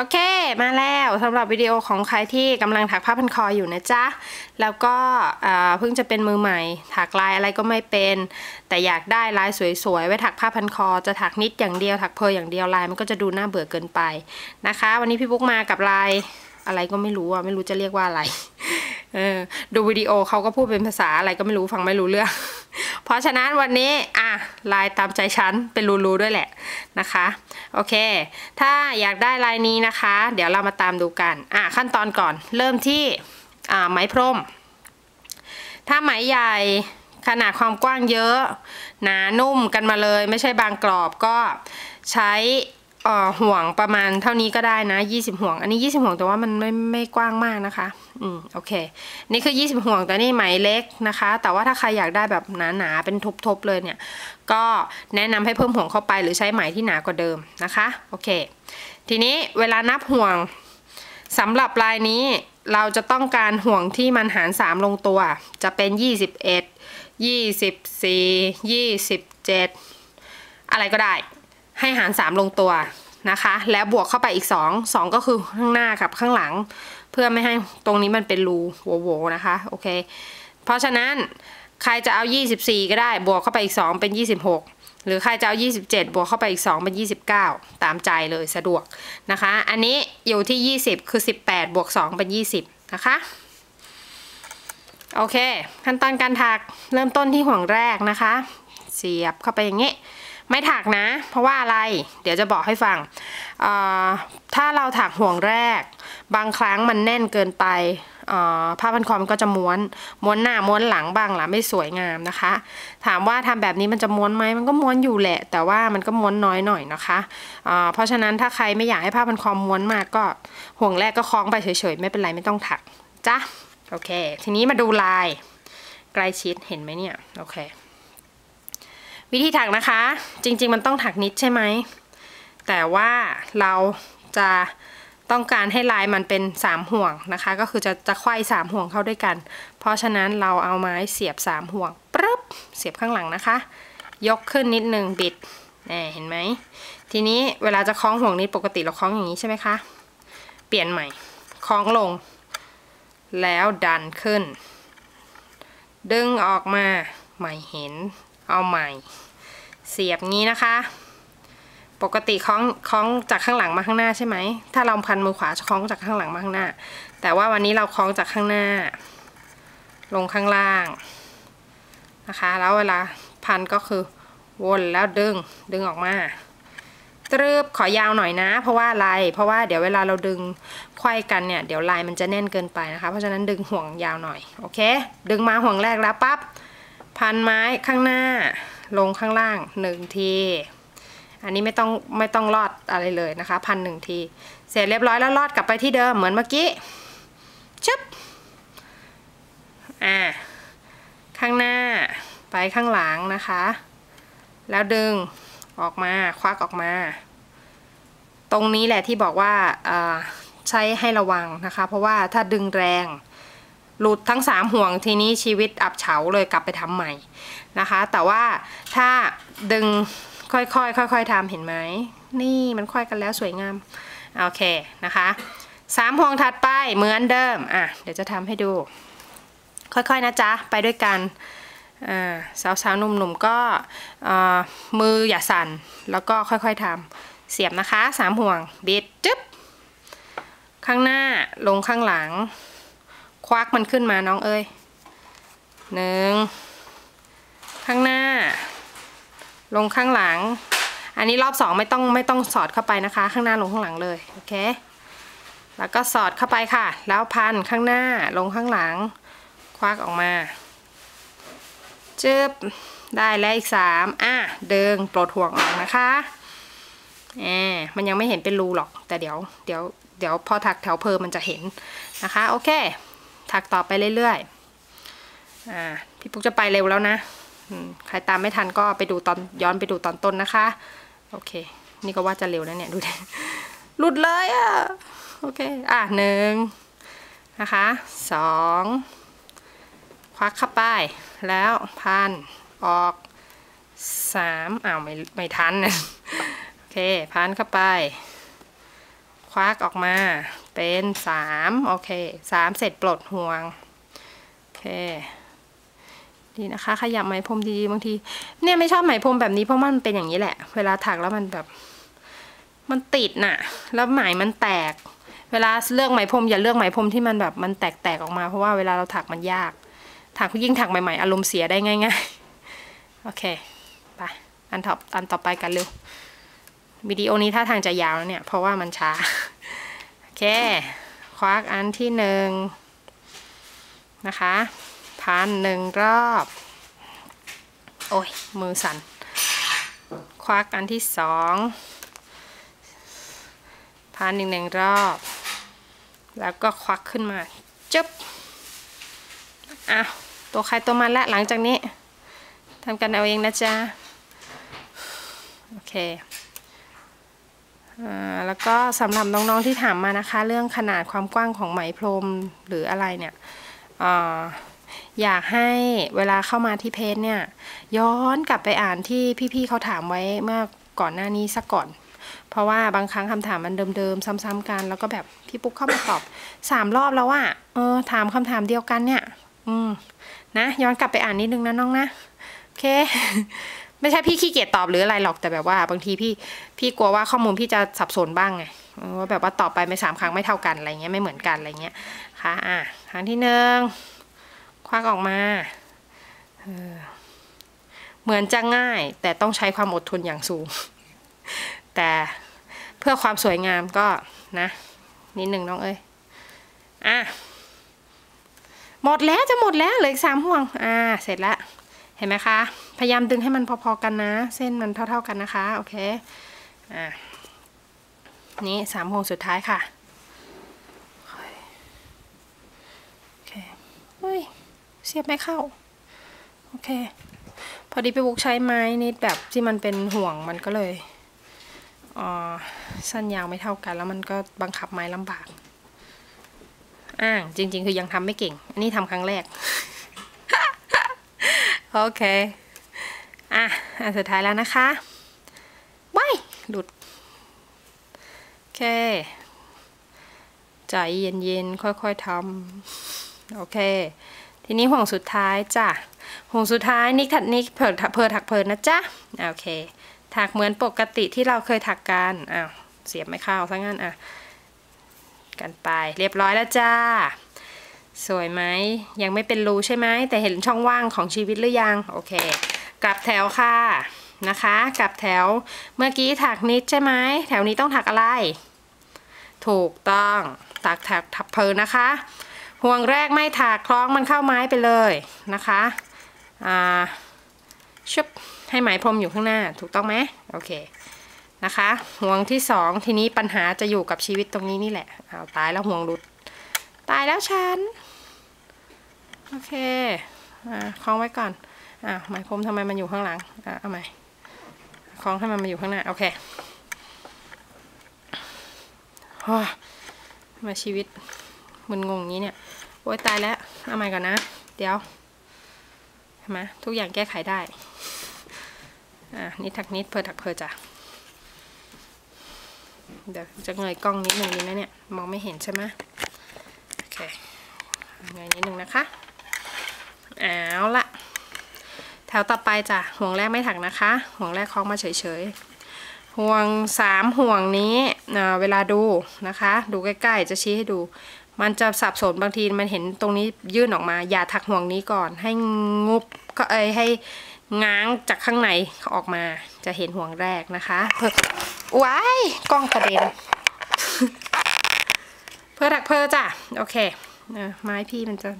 โอเค มาแล้วสำหรับวิดีโอของใครที่กำลังถักผ้าพันคออยู่นะจ๊ะ แล้วก็เพิ่งจะเป็นมือใหม่ ถักลายอะไรก็ไม่เป็น แต่อยากได้ลายสวยๆ ไว้ถักผ้าพันคอ จะถักนิดอย่างเดียว ถักเพออย่างเดียวลายมันก็จะดูน่าเบื่อเกินไปนะคะ วันนี้พี่ปุ๊กมากับลายอะไรก็ไม่รู้อะไม่รู้จะเรียกว่าอะไร เออดูวิดีโอเขาก็พูดเป็นภาษาอะไรก็ไม่รู้ฟังไม่รู้เรื่อง เพราะฉะนั้นวันนี้อะลายตามใจฉันเป็นรูๆด้วยแหละนะคะ โอเค ถ้าอยากได้ลายนี้นะคะ เดี๋ยวเรามาตามดูกันอะขั้นตอนก่อนเริ่มที่อ่าไหมพรม ถ้าไหมใหญ่ขนาดความกว้างเยอะ หนานุ่มกันมาเลย ไม่ใช่บางกรอบก็ใช้ ห่วงประมาณเท่านี้ก็ได้นะ 20 ห่วง อันนี้ 20 ห่วงแต่ว่ามันไม่ไม่กว้างมากนะคะ อืมโอเค นี่คือ 20 ห่วงแต่นี่ไหมเล็กนะคะ แต่ว่าถ้าใครอยากได้แบบหนาๆเป็นทบๆเลยเนี่ย ก็แนะนำให้เพิ่มห่วงเข้าไปหรือใช้ไหมที่หนากว่าเดิมนะคะ โอเค ทีนี้เวลานับห่วงสำหรับลายนี้เราจะต้องการห่วงที่มันหาร 3 ลงตัว จะเป็น 21 24 27 อะไรก็ได้ ให้หาร 3 ลงตัวนะคะ แล้วบวกเข้าไปอีก 2 2 ก็คือข้างหน้ากับข้างหลัง เพื่อไม่ให้ตรงนี้มันเป็นรูโวๆนะคะโอเค เพราะฉะนั้นใครจะเอา 24 ก็ได้บวกเข้าไปอีก 2 เป็น 26หรือใครจะเอา 27 บวกเข้าไปอีก 2 เป็น 29 ตามใจเลยสะดวกนะคะ อันนี้อยู่ที่ 20 คือ 18 บวก 2 เป็น 20 นะคะ โอเค ขั้นตอนการถักเริ่มต้นที่ห่วงแรกนะคะ เสียบเข้าไปอย่างนี้ ไม่ถักนะ เพราะว่าอะไร เดี๋ยวจะบอกให้ฟัง ถ้าเราถักห่วงแรก บางครั้งมันแน่นเกินไปผ้าพันคอมก็จะม้วน ม้วนหน้าม้วนหลังบ้างละไม่สวยงามนะคะ ถามว่าทำแบบนี้มันจะม้วนไหมมันก็ม้วนอยู่แหละ แต่ว่ามันก็ม้วนน้อยหน่อยนะคะเพราะฉะนั้นถ้าใครไม่อยากให้ผ้าพันคอมม้วนมากก็ห่วงแรกก็คล้องไปเฉยๆไม่เป็นไรไม่ต้องถักจ้ะโอเค ทีนี้มาดูลายใกล้ชิดเห็นไหมเนี่ยโอเค วิธีถักนะคะ จริงๆมันต้องถักนิดใช่ไหม แต่ว่าเราจะต้องการให้ลายมันเป็น 3 ห่วงนะคะ ก็คือจะจะไขว้สามห่วงเข้าด้วยกัน เพราะฉะนั้นเราเอาไม้เสียบ 3 ห่วงปึ๊บเสียบข้างหลังนะคะ ยกขึ้นนิดนึงบิดแน่เห็นไหม ทีนี้เวลาจะคล้องห่วงนี้ปกติเราคล้องอย่างนี้ใช่ไหมคะ เปลี่ยนใหม่ คล้องลง แล้วดันขึ้น ดึงออกมาไม่เห็น เอาใหม่ เสียบงี้นะคะ ปกติคล้องคล้องจากข้างหลังมาข้างหน้าใช่ไหม ถ้าเราพันมือขวาจะคล้องจากข้างหลังมาข้างหน้า แต่ว่าวันนี้เราคล้องจากข้างหน้า ลงข้างล่างนะคะ แล้วเวลาพันก็คือวนแล้วดึงดึงออกมาตรึบขอยาวหน่อยนะ เพราะว่าอะไรเพราะว่าเดี๋ยวเวลาเราดึงไขว้กันเนี่ย เดี๋ยวลายมันจะแน่นเกินไปนะคะ เพราะฉะนั้นดึงห่วงยาวหน่อย โอเค ดึงมาห่วงแรกแล้วปั๊บ พันไม้ข้างหน้าลงข้างล่างหนึ่งทีอันนี้ไม่ต้องไม่ต้องลอดอะไรเลยนะคะ พันหนึ่งที เสร็จเรียบร้อยแล้วลอดกลับไปที่เดิมเหมือนเมื่อกี้ชึบอ่าข้างหน้าไปข้างหลังนะคะ แล้วดึงออกมาควักออกมา ตรงนี้แหละที่บอกว่าใช้ให้ระวังนะคะ เพราะว่าถ้าดึงแรง หลุดทั้งสามห่วงทีนี้ชีวิตอับเฉาเลยกลับไปทำใหม่นะคะ แต่ว่าถ้าดึงค่อยๆค่อยๆทำเห็นไหมนี่มันค่อยกันแล้วสวยงามโอเคนะคะสามห่วงถัดไปเหมือนเดิมอะเดี๋ยวจะทำให้ดู ค่อยๆนะจ๊ะไปด้วยกันสาวๆหนุ่มๆก็มืออย่าสั่นแล้วก็ค่อยๆทำเสียบนะคะสามห่วงบิดจึ๊บข้างหน้าลงข้างหลัง ควักมันขึ้นมาน้องเอ้ยหนึ่งข้างหน้า ลงข้างหลัง อันนี้รอบสองไม่ต้องไม่ต้องสอดเข้าไปนะคะ ข้างหน้าลงข้างหลังเลยโอเคแล้วก็สอดเข้าไปค่ะ แล้วพันข้างหน้าลงข้างหลัง ควักออกมาจึบได้แล้วอีกสามอะเดิงปลดห่วงออกนะคะแอบมันยังไม่เห็นเป็นรูหรอก แต่เดี๋ยวเดี๋ยวเดี๋ยวพอถักแถวเพอมันจะเห็นนะคะ โอเค ถักต่อไปเรื่อยๆอ่าพี่ปุ๊กจะไปเร็วแล้วนะใครตามไม่ทันก็ไปดูตอนย้อนไปดูตอนต้นนะคะ โอเค นี่ก็ว่าจะเร็วแล้วเนี่ยดูดิหลุดเลยอะโอเค อะหนึ่งนะคะสองควักเข้าไป แล้วพันออกสามอ้าวไม่ไม่ทันโอเคพันเข้าไป ควักออกมา เป็นสามโอเคสามเสร็จปลดห่วง โอเค ดีนะคะ ขยับไหมพรมดีๆบางที เนี่ยไม่ชอบไหมพรมแบบนี้เพราะมันเป็นอย่างนี้แหละ เวลาถักแล้วมันแบบ มันติดน่ะ แล้วไหมมันแตก เวลาเลือกไหมพรมอย่าเลือกไหมพรมที่มันแบบมันแตกๆออกมาเพราะว่าเวลาเราถักมันยาก ถักยิ่งถักใหม่ๆอารมณ์เสียได้ง่าย ๆ โอเคไปอันต่ออันต่อไปกันเร็ววิดีโอนี้ท่าทางจะยาวแล้วเนี่ย เพราะว่ามันช้า เค ควักอันที่หนึ่งนะคะ พันหนึ่งรอบ โอ้ย มือสั่น ควักอันที่สอง พันหนึ่งหนึ่งรอบ แล้วก็ควักขึ้นมา จึ๊บอ้าวตัวใครตัวมันละหลังจากนี้ทำกันเอาเองนะจ๊ะ โอเค แล้วก็สำหรับน้องๆที่ถามมานะคะ เรื่องขนาดความกว้างของไหมพรมหรืออะไรเนี่ยออยากให้เวลาเข้ามาที่เพจเนี่ยย้อนกลับไปอ่านที่พี่ๆเขาถามไว้เมื่อก่อนหน้านี้สักก่อน เพราะว่าบางครั้งคำถามมันเดิมๆซ้ำๆกันแล้วก็แบบพี่ปุ๊กเข้ามาตอบสามรอบแล้วอะเออถามคำถามเดียวกันเนี่ย อืมนะย้อนกลับไปอ่านนิดนึงนะน้องนะโอเค ไม่ใช่พี่ขี้เกียจตอบหรืออะไรหรอกแต่แบบว่า บางทีพี่พี่กลัวว่าข้อมูลพี่จะสับสนบ้างไงว่าแบบว่าตอบไปไม่สามครั้งไม่เท่ากันอะไรเงี้ยไม่เหมือนกันอะไรเงี้ยค่ะอะครั้งที่หนึ่งควักออกมาเออเหมือนจะง่ายแต่ต้องใช้ความอดทนอย่างสูง แต่เพื่อความสวยงามก็นะ นิดหนึ่งน้องเอ้ยอะหมดแล้วจะหมดแล้วเหลืออีกสามห่วง อ่า เสร็จแล้ว เห็นไหมคะ พยายามดึงให้มันพอๆกันนะ เส้นมันเท่า ๆกันนะคะ โอเค อ่านี่สามห่วงสุดท้ายค่ะโอเคเฮ้ย เสียบไม่เข้า โอเค พอดีไปบุกใช้ไม้นิดแบบที่มันเป็นห่วงมันก็เลยอ่าสั้นยาวไม่เท่ากันแล้วมันก็บังคับไม้ลำบาก อ่าจริง ๆ คือยังทำไม่เก่ง อันนี้ทำครั้งแรก โอเค อะอันสุดท้ายแล้วนะคะว้ายหลุด โอเค ใจเย็นๆ ค่อยๆทำโอเค ทีนี้ห่วงสุดท้ายจ้ะ ห่วงสุดท้ายนิกถัดนิกเผิดเพอถักเพลินนะจ๊ะ โอเค ถักเหมือนปกติที่เราเคยถักกันอ้าวเสียบไม่เข้าซะงั้นอะ กันไปเรียบร้อยแล้วจ้าสวยไหมยังไม่เป็นรูใช่ไหมแต่เห็นช่องว่างของชีวิตหรือยัง โอเค กลับแถวค่ะนะคะกลับแถวเมื่อกี้ถักนิดใช่ไหมแถวนี้ต้องถักอะไร ถูกต้องถักถักถักเพลินนะคะ ห่วงแรกไม่ถักคล้องมันเข้าไม้ไปเลยนะคะอ่าชุบให้ไหมพรมอยู่ข้างหน้าถูกต้องไหมโอเคนะคะ ห่วงที่สองทีนี้ปัญหาจะอยู่กับชีวิตตรงนี้นี่แหละเอาตายแล้วห่วงหลุด ตายแล้วฉัน โอเคอ่าคล้องไว้ก่อน อ่าไหมพรมทำไมมันอยู่ข้างหลังอ่าเอาใหม่คล้องให้มันมาอยู่ข้างหน้า โอเคโอมาชีวิตมึนงงงนี้เนี่ย โอ้ยตายแล้ว เอาใหม่ก่อนนะ เดี๋ยวเห็นไหมทุกอย่างแก้ไขได้ อ่านิดถักนิดเพอถักเพอจ้ะเดี๋ยวจะเงยกล้องนิดหนึ่งดีนะเนี่ย มองไม่เห็นใช่ไหมโอเค เงยนิดหนึ่งนะคะ เอาละ แถวต่อไปจ้ะห่วงแรกไม่ถักนะคะ ห่วงแรกคล้องมาเฉยๆห่วงสามห่วงนี้เวลาดูนะคะ ดูใกล้ๆจะชี้ให้ดู มันจะสับสนบางทีมันเห็นตรงนี้ยื่นออกมา อย่าถักห่วงนี้ก่อน ให้งุบก็เอ้ยให้ง้างจากข้างในออกมาจะเห็นห่วงแรกนะคะเพื่อว้ายกล้องกระเด็น เพื่อถักเพอจ้ะโอเคไม้พี่มันจะ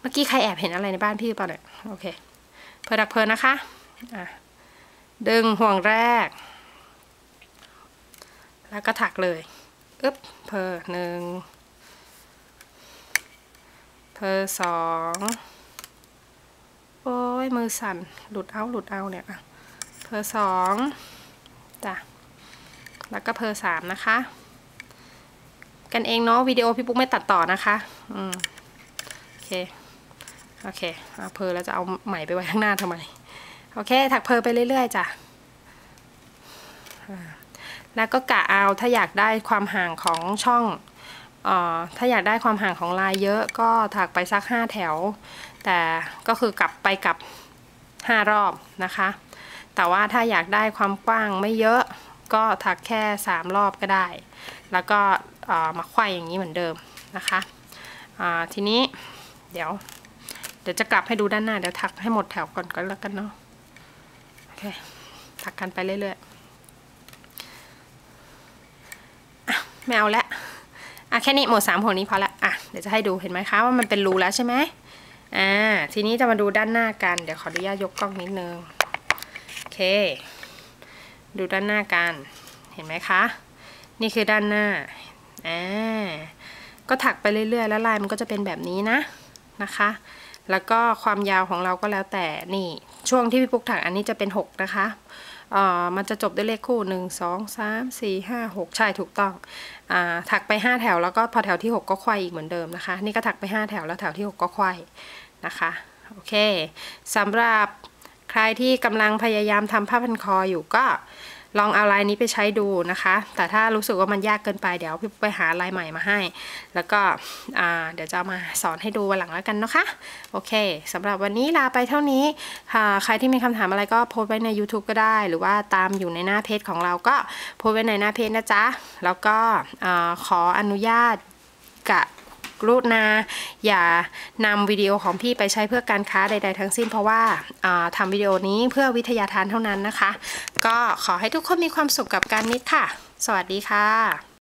เมื่อกี้ใครแอบเห็นอะไรในบ้านพี่หรือเปล่าเนี่ยโอเค พื่อถักเพอนะคะอะดึงห่วงแรก แล้วก็ถักเลยอึ๊บเพอหนึ่งเพอสองโอ้ยมือสั่นหลุดเอาหลุดเอาเนี่ยเพอสองจ้ะแล้วก็เพอสามนะคะ กันเองเนาะวิดีโอพี่ปุ๊กไม่ตัดต่อนะคะ อืม โอเค โอเคเอาเพอแล้วจะเอาใหม่ไปไว้ข้างหน้าทำไม โอเค ถักเพอไปเรื่อย ๆจ้ะแล้วก็กะเอาถ้าอยากได้ความห่างของช่องออถ้าอยากได้ความห่างของลายเยอะก็ถักไปสัก 5 แถว แต่ก็คือกลับไปกับ 5 รอบนะคะ แต่ว่าถ้าอยากได้ความกว้างไม่เยอะก็ถักแค่ 3 รอบก็ได้ แล้วก็มาไขว้อย่างนี้เหมือนเดิมนะคะ ทีนี้เดี๋ยว เดี๋ยวจะกลับให้ดูด้านหน้า เดี๋ยวถักให้หมดแถวก่อนก็แล้วกันเนาะโอเคถักกันไปเรื่อยๆอะไม่เอาละอะแค่นี้หมดสามหัวนี้พอละอะเดี๋ยวจะให้ดูเห็นไหมคะว่ามันเป็นรูแล้วใช่ไหมอ่าทีนี้จะมาดูด้านหน้ากัน เดี๋ยวขออนุญาตยกกล้องนิดนึงโอเค ดูด้านหน้ากันเห็นไหมคะ นี่คือด้านหน้าอ่าก็ถักไปเรื่อยๆ แล้วลายมันก็จะเป็นแบบนี้นะนะคะ แล้วก็ความยาวของเราก็แล้วแต่นี่ช่วงที่พี่ปุ๊กถักอันนี้จะเป็น 6 นะคะเอ่อมันจะจบด้วยเลขคู่ 1 2 3 4 5 6 ใช่ถูกต้องอ่าถักไป 5 แถวแล้วก็พอแถวที่ 6 ก็ควายอีกเหมือนเดิมนะคะ นี่ก็ถักไป 5 แถวแล้วแถวที่ 6 ก็ควายนะคะโอเคสำหรับใครที่กำลังพยายามทำผ้าพันคออยู่ก็ ลองเอาลายนี้ไปใช้ดูนะคะ แต่ถ้ารู้สึกว่ามันยากเกินไปเดี๋ยวพี่ไปหาลายใหม่มาให้ แล้วก็เดี๋ยวจะามาสอนให้ดูวันหลังแล้วกันนะคะ โอเคสำหรับวันนี้ลาไปเท่านี้ค่ะใครที่มีคำถามอะไรก็โพสไว้ใน YouTube ก็ได้ หรือว่าตามอยู่ในหน้าเพจของเราก็โพสไว้ในหน้าเพจนะจ๊ะ แล้วก็อขออนุญาตกะ กรุณา อย่านำวิดีโอของพี่ไปใช้เพื่อการค้าใด ๆ ทั้งสิ้นเพราะว่าอ่าทำวิดีโอนี้เพื่อวิทยาทานเท่านั้นนะคะ ก็ขอให้ทุกคนมีความสุขกับการนิดค่ะ สวัสดีค่ะ